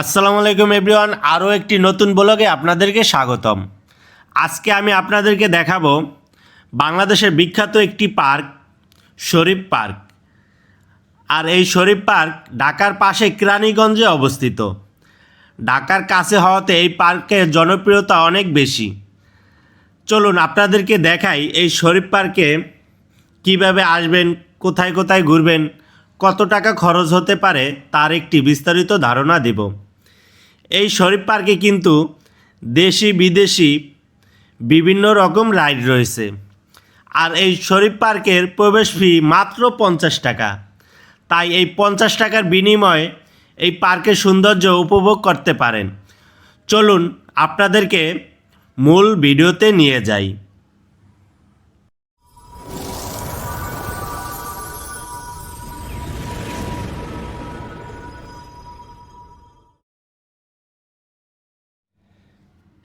আসসালামু আলাইকুম এভরিওয়ান, আরও একটি নতুন ব্লগে আপনাদেরকে স্বাগতম। আজকে আমি আপনাদেরকে দেখাবো বাংলাদেশের বিখ্যাত একটি পার্ক, শরীফ পার্ক। আর এই শরীফ পার্ক ঢাকার পাশে কেরানীগঞ্জে অবস্থিত। ঢাকার কাছে হওয়াতে এই পার্কের জনপ্রিয়তা অনেক বেশি। চলুন আপনাদেরকে দেখাই এই শরীফ পার্কে কীভাবে আসবেন, কোথায় কোথায় ঘুরবেন, কত টাকা খরচ হতে পারে, তার একটি বিস্তারিত ধারণা দেব। এই শরীফ পার্কে কিন্তু দেশি বিদেশি বিভিন্ন রকম রাইড রয়েছে। আর এই শরীফ পার্কের প্রবেশ ফি মাত্র পঞ্চাশ টাকা। তাই এই পঞ্চাশ টাকার বিনিময়ে এই পার্কের সৌন্দর্য উপভোগ করতে পারেন। চলুন আপনাদেরকে মূল ভিডিওতে নিয়ে যাই।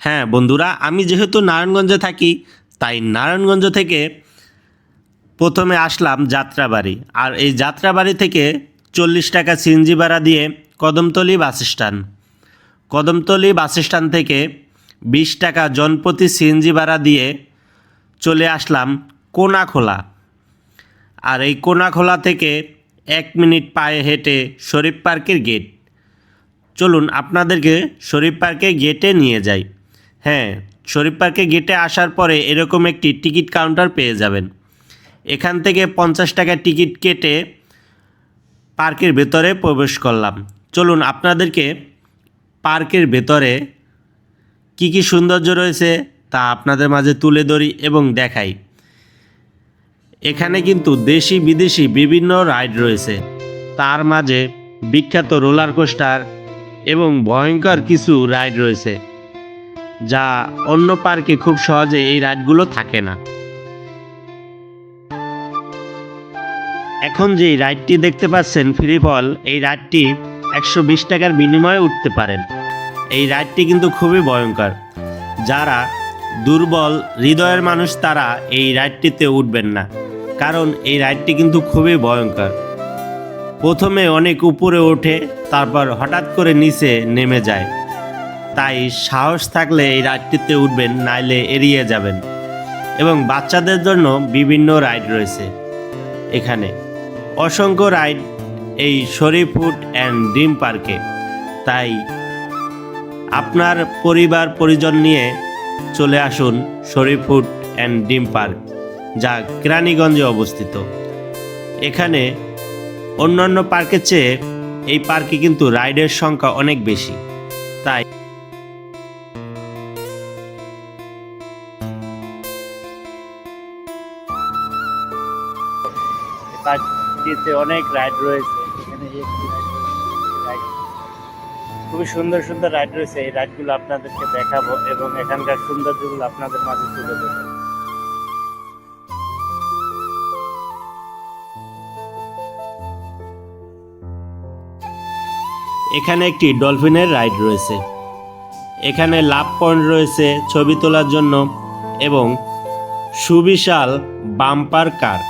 হ্যাঁ বন্ধুরা, আমি যেহেতু নারায়ণগঞ্জে থাকি, তাই নারায়ণগঞ্জ থেকে প্রথমে আসলাম যাত্রাবাড়ি। আর এই যাত্রাবাড়ি থেকে চল্লিশ টাকা সিএনজি ভাড়া দিয়ে Kadamtali bus stand. Kadamtali bus stand থেকে বিশ টাকা জনপ্রতি সিএনজি ভাড়া দিয়ে চলে আসলাম কোনাখোলা। আর এই কোনাখোলা থেকে এক মিনিট পায়ে হেঁটে শরীফ পার্কের গেট। চলুন, আপনাদেরকে শরীফ পার্কে গেটে নিয়ে যাই। হ্যাঁ শরীফ পার্কে গেটে আসার পরে এরকম একটি টিকিট কাউন্টার পেয়ে যাবেন। এখান থেকে পঞ্চাশ টাকা টিকিট কেটে পার্কের ভেতরে প্রবেশ করলাম। চলুন, আপনাদেরকে পার্কের ভেতরে কি কি সৌন্দর্য রয়েছে তা আপনাদের মাঝে তুলে ধরি এবং দেখাই। এখানে কিন্তু দেশি বিদেশি বিভিন্ন রাইড রয়েছে। তার মাঝে বিখ্যাত রোলার কোস্টার এবং ভয়ঙ্কর কিছু রাইড রয়েছে। যা অন্য পার্কে খুব সহজে এই রাইডগুলো থাকে না। এখন যে রাইডটি দেখতে পাচ্ছেন, ফ্রি ফল এই রাইডটি একশো বিশ টাকার বিনিময়ে উঠতে পারেন। এই রাইডটি কিন্তু খুবই ভয়ঙ্কর। যারা দুর্বল, হৃদয়ের মানুষ, তারা এই রাইডটিতে উঠবেন না। কারণ এই রাইডটি কিন্তু খুবই ভয়ঙ্কর। প্রথমে অনেক উপরে ওঠে, তারপর হঠাৎ করে নিচে নেমে যায়। তাই সাহস থাকলে এই রাইডটিতে উঠবেন, নাইলে এড়িয়ে যাবেন। এবং বাচ্চাদের জন্য বিভিন্ন রাইড রয়েছে এখানে। অসংখ্য রাইড এই শরীফুড অ্যান্ড ড্রিম পার্কে। তাই আপনার পরিবার, পরিজন নিয়ে চলে আসুন শরীফুড অ্যান্ড ড্রিম পার্ক, যা কেরানীগঞ্জে অবস্থিত। এখানে অন্যান্য পার্কের চেয়ে এই পার্কে কিন্তু রাইডের সংখ্যা অনেক বেশি। পার্কটিতে অনেক রাইড রয়েছে। এখানে খুবই সুন্দর সুন্দর রাইড রয়েছে। এই রাইডগুলো আপনাদেরকে দেখাবো এবং এখানকার সৌন্দর্যগুলো আপনাদের মাঝে তুলে ধরবো। এখানে একটি ডলফিনের রাইড রয়েছে। এখানে লাভ পয়েন্ট রয়েছে ছবি তোলার জন্য এবং সুবিশাল বাম্পার কার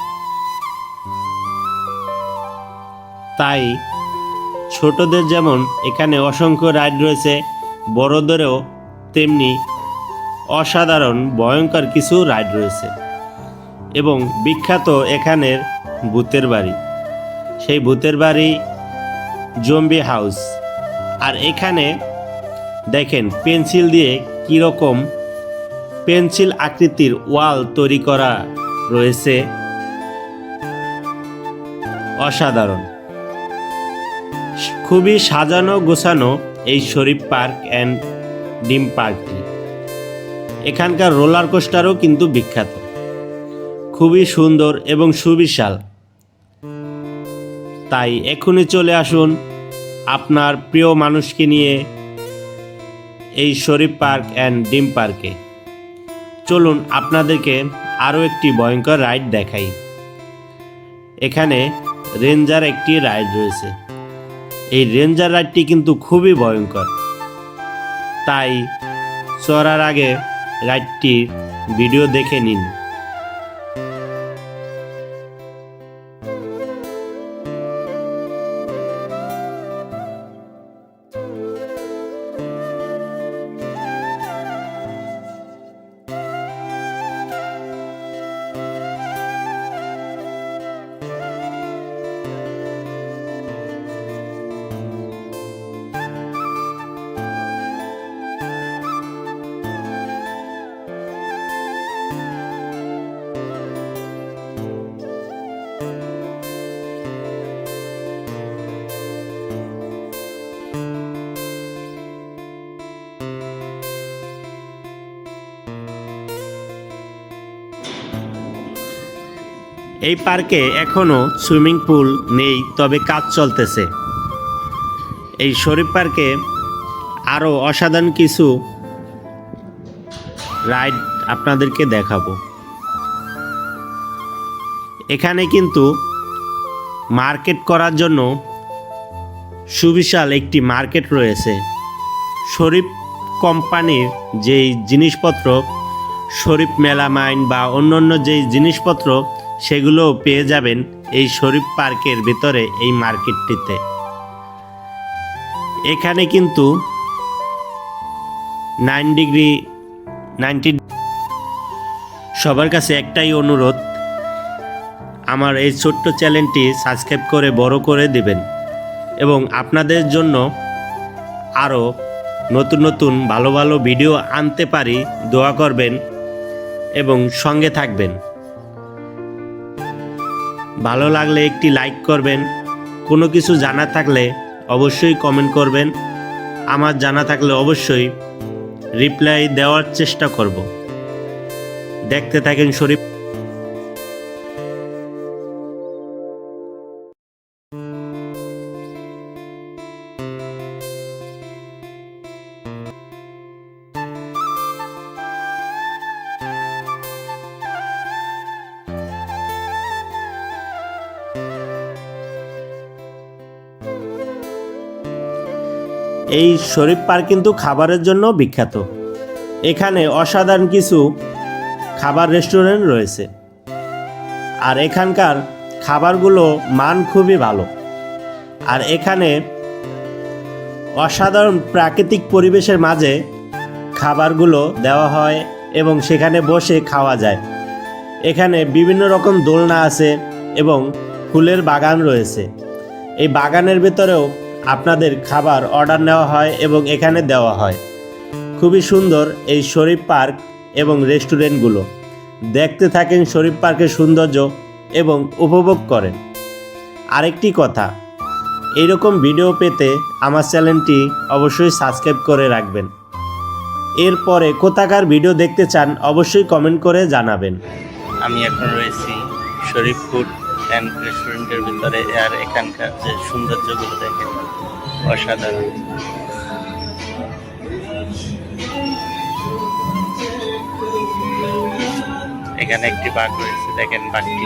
তাই ছোটদের যেমন এখানে অসংখ্য রাইড রয়েছে, বড়দেরও তেমনি অসাধারণ, ভয়ঙ্কর কিছু রাইড রয়েছে। এবং বিখ্যাত এখানের ভূতের বাড়ি। সেই ভূতের বাড়ি জম্বি হাউস। আর এখানে দেখেন পেন্সিল দিয়ে কীরকম পেন্সিল আকৃতির ওয়াল তৈরি করা রয়েছে। অসাধারণ। খুবই সাজানো গোছানো এই শরীফ পার্ক অ্যান্ড ডিম পার্কটি। এখানকার রোলার কোস্টারও কিন্তু বিখ্যাত। খুবই সুন্দর এবং সুবিশাল। তাই এখনই চলে আসুন আপনার প্রিয় মানুষকে নিয়ে এই শরীফ পার্ক অ্যান্ড ডিম পার্কে। চলুন আপনাদেরকে আরও একটি ভয়ঙ্কর রাইড দেখাই। এখানে রেঞ্জার একটি রাইড রয়েছে। এই রেঞ্জার রাইডটি কিন্তু খুবই ভয়ঙ্কর। তাই চড়ার আগে রাইডটির ভিডিও দেখে নিন। এই পার্কে এখনও সুইমিং পুল নেই, তবে কাজ চলতেছে। এই শরীফ পার্কে আরও অসাধারণ কিছু রাইড আপনাদেরকে দেখাবো। এখানে কিন্তু মার্কেট করার জন্য সুবিশাল একটি মার্কেট রয়েছে। শরীফ কোম্পানির যেই জিনিসপত্র, শরীফ মেলা মেলামাইন বা অন্যান্য যেই জিনিসপত্র সেগুলো পেয়ে যাবেন এই শরীফ পার্কের ভিতরে এই মার্কেটটিতে। এখানে কিন্তু নাইন ডিগ্রি, নাইনটি সবার কাছে একটাই অনুরোধ, আমার এই ছোট্ট চ্যানেলটি সাবস্ক্রাইব করে বড় করে দেবেন এবং আপনাদের জন্য আরও নতুন নতুন ভালো ভালো ভিডিও আনতে পারি, দোয়া করবেন এবং সঙ্গে থাকবেন। ভালো লাগলে একটি লাইক করবেন। কোনো কিছু জানা থাকলে অবশ্যই কমেন্ট করবেন। আমার জানা থাকলে অবশ্যই রিপ্লাই দেওয়ার চেষ্টা করব। দেখতে থাকেন শরীফ। এই শরীফ পার্ক কিন্তু খাবারের জন্য বিখ্যাত। এখানে অসাধারণ কিছু খাবার রেস্টুরেন্ট রয়েছে। আর এখানকার খাবারগুলো মান খুবই ভালো। আর এখানে অসাধারণ প্রাকৃতিক পরিবেশের মাঝে খাবারগুলো দেওয়া হয় এবং সেখানে বসে খাওয়া যায়। এখানে বিভিন্ন রকম দোলনা আছে এবং ফুলের বাগান রয়েছে। এই বাগানের ভেতরেও আপনাদের খাবার অর্ডার নেওয়া হয় এবং এখানে দেওয়া হয়। খুবই সুন্দর এই শরীফ পার্ক এবং রেস্টুরেন্টগুলো। দেখতে থাকেন শরীফ পার্কের সৌন্দর্য এবং উপভোগ করেন। আরেকটি কথা এইরকম ভিডিও পেতে আমার চ্যানেলটি অবশ্যই সাবস্ক্রাইব করে রাখবেন। এরপরে কোথাকার ভিডিও দেখতে চান অবশ্যই কমেন্ট করে জানাবেন। আমি এখন রয়েছি শরীফ ফুড অ্যান্ড রেস্টুরেন্টের ভিতরে আর এখানকার যে সৌন্দর্যগুলো দেখেন অসাধারণ। এখানে একটি বাঘ রয়েছে, দেখেন বাঘটি।